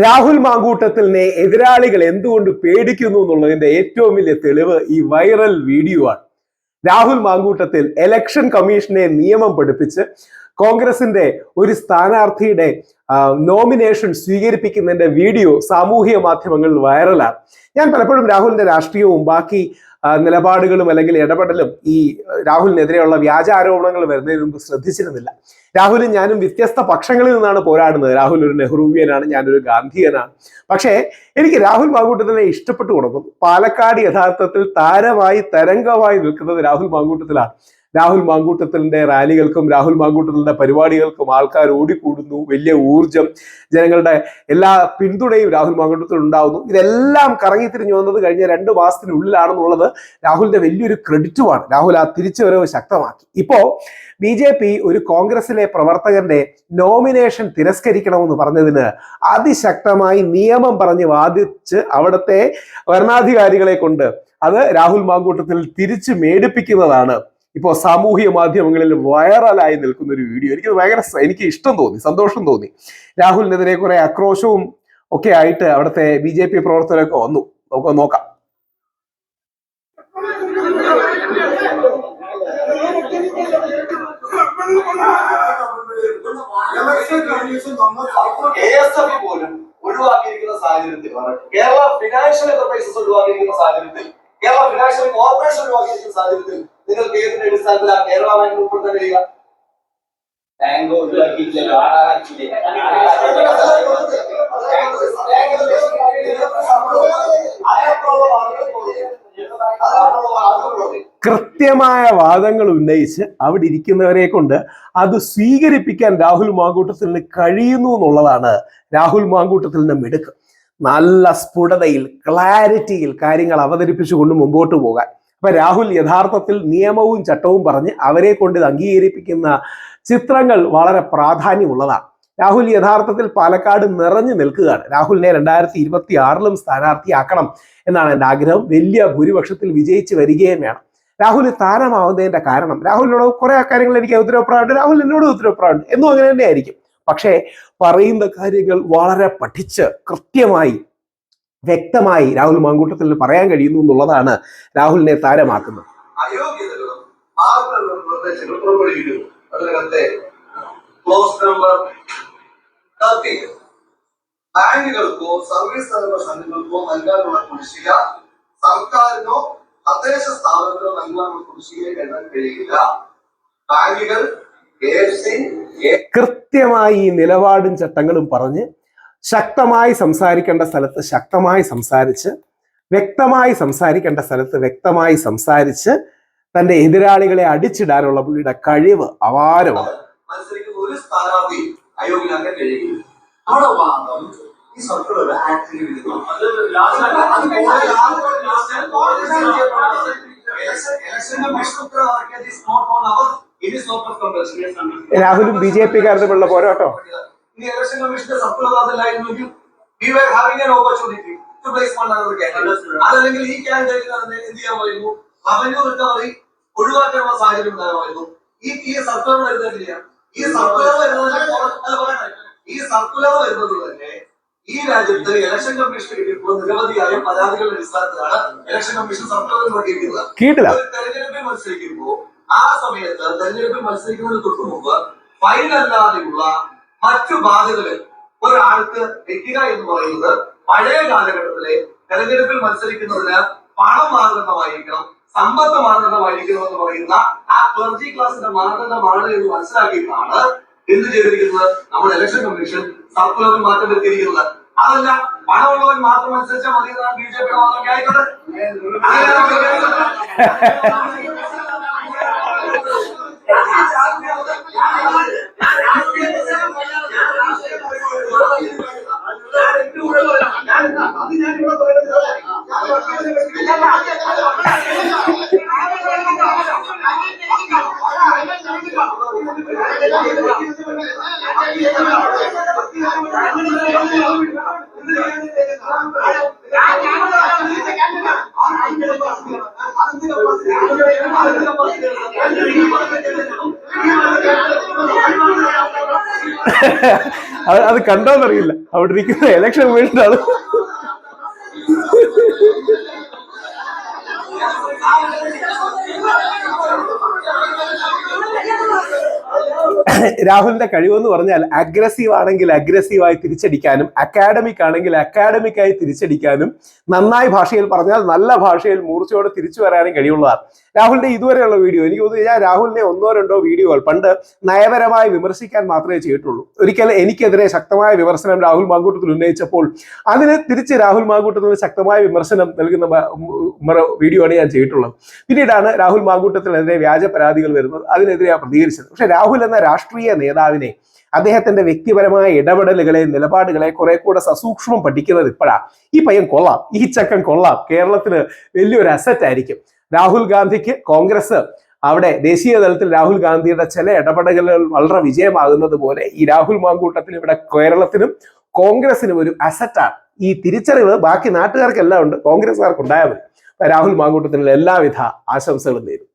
രാഹുൽ മാങ്കൂട്ടത്തിലിനെ എതിരാളികൾ എന്തുകൊണ്ട് പേടിക്കുന്നു എന്നുള്ളതിന്റെ ഏറ്റവും വലിയ തെളിവ് ഈ വൈറൽ വീഡിയോ ആണ്. രാഹുൽ മാങ്കൂട്ടത്തിൽ എലക്ഷൻ കമ്മീഷനെ നിയമം പഠിപ്പിച്ച് കോൺഗ്രസിന്റെ ഒരു സ്ഥാനാർത്ഥിയുടെ നോമിനേഷൻ സ്വീകരിപ്പിക്കുന്നതിന്റെ വീഡിയോ സാമൂഹിക മാധ്യമങ്ങളിൽ വൈറലാണ് ഞാൻ പലപ്പോഴും രാഹുലിന്റെ രാഷ്ട്രീയവും ബാക്കി നിലപാടുകളും അല്ലെങ്കിൽ ഇടപെടലും ഈ രാഹുലിനെതിരെയുള്ള വ്യാജ ആരോപണങ്ങൾ വരുന്നതിന് മുമ്പ് ശ്രദ്ധിച്ചിരുന്നില്ല. രാഹുലും ഞാനും വ്യത്യസ്ത പക്ഷങ്ങളിൽ നിന്നാണ് പോരാടുന്നത്. രാഹുൽ ഒരു നെഹ്റുവിയനാണ് ഞാനൊരു ഗാന്ധിയനാണ്. പക്ഷേ എനിക്ക് രാഹുൽ മാങ്കൂട്ടത്തിനെ ഇഷ്ടപ്പെട്ടു കൊടുക്കും. പാലക്കാട് യഥാർത്ഥത്തിൽ താരമായി തരംഗമായി നിൽക്കുന്നത് രാഹുൽ മാങ്കൂട്ടത്തിലാണ്. രാഹുൽ മാങ്കൂട്ടത്തിലിന്റെ റാലികൾക്കും രാഹുൽ മാങ്കൂട്ടത്തിലിന്റെ പരിപാടികൾക്കും ആൾക്കാർ ഓടിക്കൂടുന്നു. വലിയ ഊർജം ജനങ്ങളുടെ എല്ലാ പിന്തുണയും രാഹുൽ മാങ്കൂട്ടത്തിൽ ഉണ്ടാവുന്നു. ഇതെല്ലാം കറങ്ങി തിരിഞ്ഞു വന്നത് കഴിഞ്ഞ രണ്ട് മാസത്തിനുള്ളിലാണെന്നുള്ളത് രാഹുലിന്റെ വലിയൊരു ക്രെഡിറ്റുമാണ് രാഹുൽ ആ തിരിച്ചുവരവ് ശക്തമാക്കി. ഇപ്പോ ബി ജെ പി ഒരു കോൺഗ്രസിലെ പ്രവർത്തകന്റെ നോമിനേഷൻ തിരസ്കരിക്കണമെന്ന് പറഞ്ഞതിന് അതിശക്തമായി നിയമം പറഞ്ഞ് വാദിച്ച് അവിടുത്തെ ഭരണാധികാരികളെ കൊണ്ട് അത് രാഹുൽ മാങ്കൂട്ടത്തിൽ തിരിച്ചു മേടിപ്പിക്കുന്നതാണ് ഇപ്പോൾ സാമൂഹിക മാധ്യമങ്ങളിൽ വൈറലായി നിൽക്കുന്ന ഒരു വീഡിയോ. എനിക്ക് ഭയങ്കര എനിക്ക് ഇഷ്ടം തോന്നി സന്തോഷം തോന്നി. രാഹുലിനെതിരെ കുറെ ആക്രോശവും ഒക്കെ ആയിട്ട് അവിടുത്തെ ബി ജെ പി പ്രവർത്തകരൊക്കെ വന്നു. നമുക്ക് നോക്കാം. ഒഴിവാക്കിയിരിക്കുന്ന സാഹചര്യത്തിൽ കേരള ഫിനാൻഷ്യൽ എന്റർപ്രൈസസ് ഒഴിവാക്കിയിരിക്കുന്ന സാഹചര്യത്തിൽ കേരള ഫിനാൻഷ്യൽ കോർപ്പറേഷൻ ഒഴിവാക്കിയിരിക്കുന്ന സാഹചര്യത്തിൽ നിങ്ങൾക്ക് ഏതിന്റെ അടിസ്ഥാനത്തിൽ ആ കേരള ബാങ്ക് ഉൾപ്പെടുത്താൻ കഴിയുക? ബാങ്ക് ഒഴിവാക്കിയില്ലല്ലോ കൃത്യമായ വാദങ്ങൾ ഉന്നയിച്ച് അവിടെ ഇരിക്കുന്നവരെ കൊണ്ട് അത് സ്വീകരിപ്പിക്കാൻ രാഹുൽ മാങ്കൂട്ടത്തിന് കഴിയുന്നു എന്നുള്ളതാണ് രാഹുൽ മാങ്കൂട്ടത്തിന്റെ മിടുക്ക്. നല്ല സ്ഫുടതയിൽ ക്ലാരിറ്റിയിൽ കാര്യങ്ങൾ അവതരിപ്പിച്ചുകൊണ്ട് മുമ്പോട്ട് പോകാൻ. അപ്പൊ രാഹുൽ യഥാർത്ഥത്തിൽ നിയമവും ചട്ടവും പറഞ്ഞ് അവരെ കൊണ്ട് ഇത് അംഗീകരിപ്പിക്കുന്ന ചിത്രങ്ങൾ വളരെ പ്രാധാന്യമുള്ളതാണ്. രാഹുൽ യഥാർത്ഥത്തിൽ പാലക്കാട് നിറഞ്ഞു നിൽക്കുകയാണ്. രാഹുലിനെ രണ്ടായിരത്തി ഇരുപത്തി ആറിലും സ്ഥാനാർത്ഥിയാക്കണം എന്നാണ് എന്റെ ആഗ്രഹം. വലിയ ഭൂരിപക്ഷത്തിൽ വിജയിച്ച് വരികയും വേണം രാഹുൽ താരമാവുന്നതിന്റെ കാരണം രാഹുലിനോട് കുറെ കാര്യങ്ങൾ എനിക്ക് ഉത്തരവപ്രായമുണ്ട് രാഹുൽ എന്നോട് ഉത്തരവപ്രായമുണ്ട് എന്നും അങ്ങനെ തന്നെ ആയിരിക്കും പക്ഷേ പറയുന്ന കാര്യങ്ങൾ വളരെ പഠിച്ച് കൃത്യമായി വ്യക്തമായി രാഹുൽ മാങ്കൂട്ടത്തിൽ പറയാൻ കഴിയുന്നു എന്നുള്ളതാണ് രാഹുലിനെ താരമാക്കുന്നത്. ബാങ്കുകൾക്കോ സർവീസ് സഹകരണ സംഘങ്ങൾക്കോ നൽകാനുള്ള കുടിശ്ശിക സർക്കാരിനോ തദ്ദേശ സ്ഥാപനത്തിനോ നൽകാനുള്ള കുടിശ്ശിക എണ്ണാൻ കഴിയില്ല. ബാങ്കുകൾ കൃത്യമായി ഈ നിലപാടും ചട്ടങ്ങളും പറഞ്ഞ് ശക്തമായി സംസാരിക്കേണ്ട സ്ഥലത്ത് ശക്തമായി സംസാരിച്ച് വ്യക്തമായി സംസാരിക്കേണ്ട സ്ഥലത്ത് വ്യക്തമായി സംസാരിച്ച് തന്റെ എതിരാളികളെ അടിച്ചിടാനുള്ള പുള്ളിയുടെ കഴിവ് അപാരമാണ് രാഹുലും ബി ജെ പി പിക്കാരുടെ പോരാട്ടോ ഈ ഇലക്ഷൻ കമ്മീഷന്റെ സർക്കുലർ അതല്ലായിരുന്നെങ്കിൽ we were having an opportunity to place one another candidate. അതല്ലെങ്കിൽ ഈ കാൻഡിഡേറ്റ് എന്ത് ചെയ്യാമായിരുന്നു? റവന്യൂ റിക്കവറി ഒഴിവാക്കാനുള്ള സാഹചര്യം ഉണ്ടാകുമായിരുന്നു. ഈ ഈ സർക്കുലർ വരുന്നില്ല ഈ സർക്കുലർ വരുന്നത് ഈ സർക്കുലർ വരുന്നത് തന്നെ ഈ രാജ്യത്ത് ഇലക്ഷൻ കമ്മീഷൻ കിട്ടിയിട്ടുള്ള നിരവധിയായ പരാതികളുടെ അടിസ്ഥാനത്തിലാണ് ഇലക്ഷൻ കമ്മീഷൻ സർക്കുലർ കേട്ടില്ല. ഒരു തെരഞ്ഞെടുപ്പിൽ മത്സരിക്കുമ്പോൾ ആ സമയത്ത് തെരഞ്ഞെടുപ്പിൽ മത്സരിക്കുന്നതിന് തൊട്ട് മുമ്പ് ഫൈൻ അല്ലാതെയുള്ള മറ്റു ബാധ്യതകൾ ഒരാൾക്ക് എത്തുക എന്ന് പറയുന്നത് പഴയ കാലഘട്ടത്തിലെ തെരഞ്ഞെടുപ്പിൽ മത്സരിക്കുന്നതിന് പണം മാനദണ്ഡമായിരിക്കണം സമ്പത്ത് മാനദണ്ഡമായിരിക്കണം എന്ന് പറയുന്ന ആ ക്ലർജി ക്ലാസിന്റെ മാനദണ്ഡമാണ് എന്ന് മനസ്സിലാക്കിയിട്ടാണ് എന്ത് ചെയ്തിരിക്കുന്നത്? നമ്മുടെ ഇലക്ഷൻ കമ്മീഷൻ സർക്കുലറിൽ മാറ്റം വരുത്തിയിരിക്കുന്നത്. അതല്ല പണമുള്ളവൻ മാത്രം അനുസരിച്ചാൽ മതി ബി ജെ പിയുടെ മാത്രം ആയിക്കോട്ടെ. അത് കണ്ടോന്നറിയില്ല. അവിടെ ഇരിക്കുന്ന ഇലക്ഷൻ കമ്മീഷന്റെ രാഹുലിന്റെ കഴിവെന്ന് പറഞ്ഞാൽ അഗ്രസീവ് ആണെങ്കിൽ അഗ്രസീവായി തിരിച്ചടിക്കാനും അക്കാഡമിക് ആണെങ്കിൽ അക്കാഡമിക് ആയി തിരിച്ചടിക്കാനും നന്നായി ഭാഷയിൽ പറഞ്ഞാൽ നല്ല ഭാഷയിൽ മൂർച്ചയോടെ തിരിച്ചു വരാനും കഴിവുള്ളതാണ് രാഹുലിന്റെ ഇതുവരെയുള്ള വീഡിയോ എനിക്ക് തോന്നുന്നു ഞാൻ രാഹുലിനെ ഒന്നോ രണ്ടോ വീഡിയോകൾ പണ്ട് നയപരമായി വിമർശിക്കാൻ മാത്രമേ ചെയ്തിട്ടുള്ളൂ. ഒരിക്കൽ എനിക്കെതിരെ ശക്തമായ വിമർശനം രാഹുൽ മാങ്കൂട്ടത്തിൽ ഉന്നയിച്ചപ്പോൾ അതിന് തിരിച്ച് രാഹുൽ മാങ്കൂട്ടത്തിന് ശക്തമായ വിമർശനം നൽകുന്ന വീഡിയോ ആണ് ഞാൻ ചെയ്തിട്ടുള്ളത്. പിന്നീടാണ് രാഹുൽ മാങ്കൂട്ടത്തിനെതിരെ വ്യാജ പരാതികൾ വരുന്നത്. അതിനെതിരെ പ്രതികരിച്ചത്. പക്ഷെ രാഹുൽ എന്ന രാഷ്ട്രീയ നേതാവിനെ അദ്ദേഹത്തിന്റെ വ്യക്തിപരമായ ഇടപെടലുകളെ നിലപാടുകളെ കുറെ കൂടെ സസൂക്ഷ്മം പഠിക്കുന്നത് ഇപ്പോഴാ. ഈ പയ്യൻ കൊള്ളാം. ഈ ചക്കൻ കൊള്ളാം. കേരളത്തിന് വലിയൊരു അസറ്റ് ആയിരിക്കും. രാഹുൽ ഗാന്ധിക്ക് കോൺഗ്രസ് അവിടെ ദേശീയ തലത്തിൽ രാഹുൽ ഗാന്ധിയുടെ ചില ഇടപെടലുകൾ വളരെ വിജയമാകുന്നത് പോലെ ഈ രാഹുൽ മാങ്കൂട്ടത്തിൽ ഇവിടെ കേരളത്തിനും കോൺഗ്രസിനും ഒരു അസറ്റാണ് ഈ തിരിച്ചറിവ് ബാക്കി നാട്ടുകാർക്കെല്ലാം ഉണ്ട്. കോൺഗ്രസ്സുകാർക്ക് ഉണ്ടായാൽ മതി. രാഹുൽ മാങ്കൂട്ടത്തിനുള്ള എല്ലാവിധ ആശംസകളും നേരും